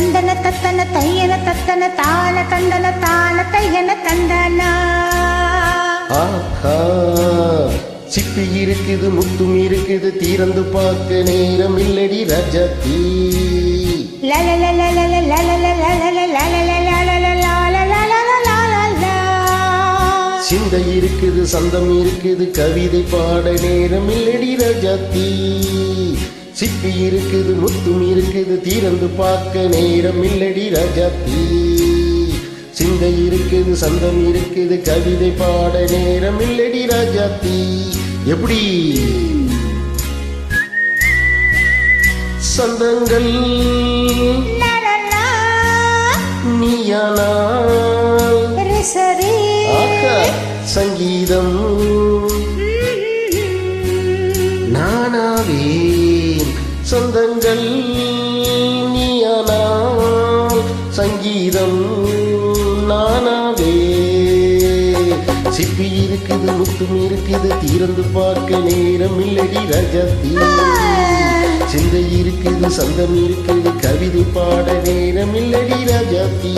தந்தன தத்தன தையன தத்தன தான தந்தன தான தையன தந்தனா சிப்பி இருக்குது முத்தும் இருக்குது தீரந்து பார்க்க நேரம் இல்லடி ரஜதி சிந்தை இருக்குது சந்தம் இருக்குது கவிதை பாட நேரம் இல்லடி ரஜதி சிப்பி இருக்குது முத்தும் இருக்குது தீரந்து பார்க்க நேரம் இல்லடி ரஜதி சிந்தை இருக்குது சந்தம் இருக்குது கவிதை பாட நேரம் இல்லடி ராஜாத்தி. எப்படி? சந்தங்கள் ஆஹா, சங்கீதம். சொந்தங்கள் நீயானால் சங்கீதம் நானாவே. சிப்பி இருக்குது முத்தும் இருக்குது தீரந்து பார்க்க நேரம் இல்லடி ரஜத்தி. சிந்தை இருக்குது சந்தம் இருக்குது கவிதை பாட நேரம் இல்லடி ரஜத்தி.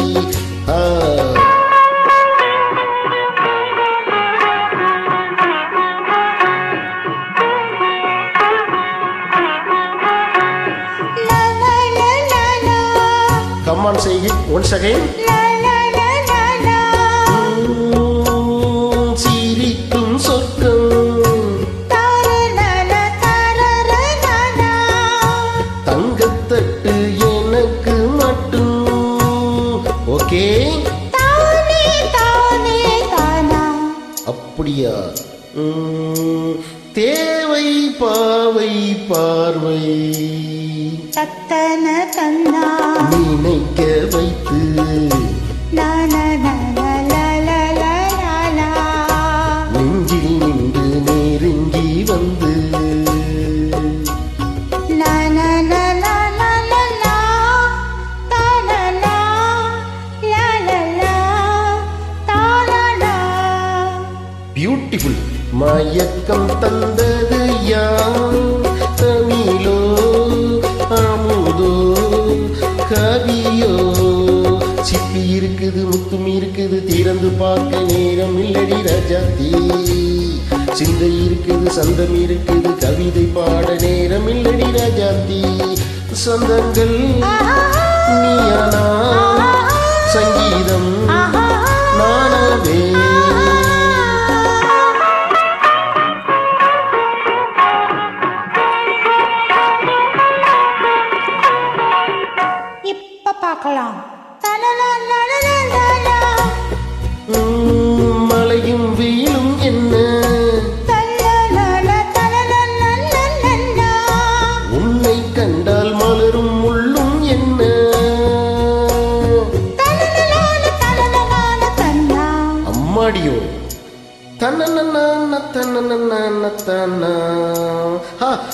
ஆ Come on, say it சிரிக்கும் சொர்க்கம். தங்கத்தட்டு எனக்கு மட்டும். ஓகே? அப்படியா? உம், தேவை பாவை பார்வை. தத்தன தன்னா நினைக்க வைத்து. நெஞ்சில் நின்று நெருங்கி வந்து. பியூட்டிஃபுல் மயக்கம் தந்தது இருக்குது முத்தும் இருக்குது திறந்து பார்க்க நேரம் இல்லடி ரஜாத்தி. சிந்தை இருக்குது சந்தம் இருக்குது கவிதை பாட நேரம் இல்லடி ரஜாத்தி. சொந்தங்கள் நீயானா? சங்கீதம் நானவே. இப்ப பார்க்கலாம். தலலலலலலலா.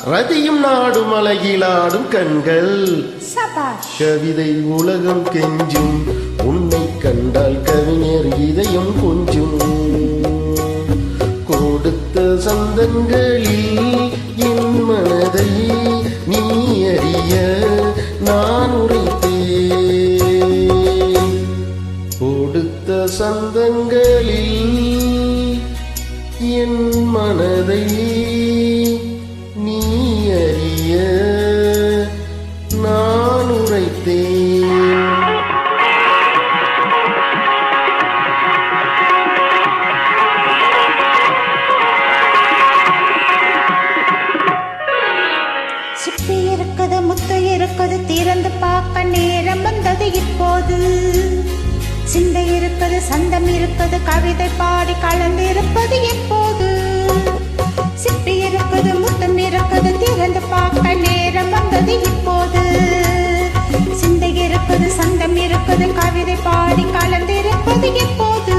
ரதியும் நாடும் அழகிலாடும் கண்கள். கவிதை உலகம் கெஞ்சும். உன்னை கண்டால் கவிஞர் இதயம் கொஞ்சும். கொடுத்த சந்தங்களில் என் மனதை நீ அறிய நான் உரைத்தேன். கொடுத்த சந்தங்களில் என் மனதை நீ அறிய நான் உரைத்தேன். சிப்பி இருக்குது முத்து இருக்குது திறந்து பார்க்க நேரம் வந்தது இப்போது. சிந்தை இருப்பது சந்தம் இருப்பது கவிதை பாடி கலந்து இருப்பது எப்போது? சிப்பி இருப்பது முத்தம் இருப்பது திறந்து பார்க்க நேரம் வந்தது இப்போது? சிந்தை இருப்பது சந்தம் இருப்பது கவிதை பாடி கலந்து இருப்பது எப்போது?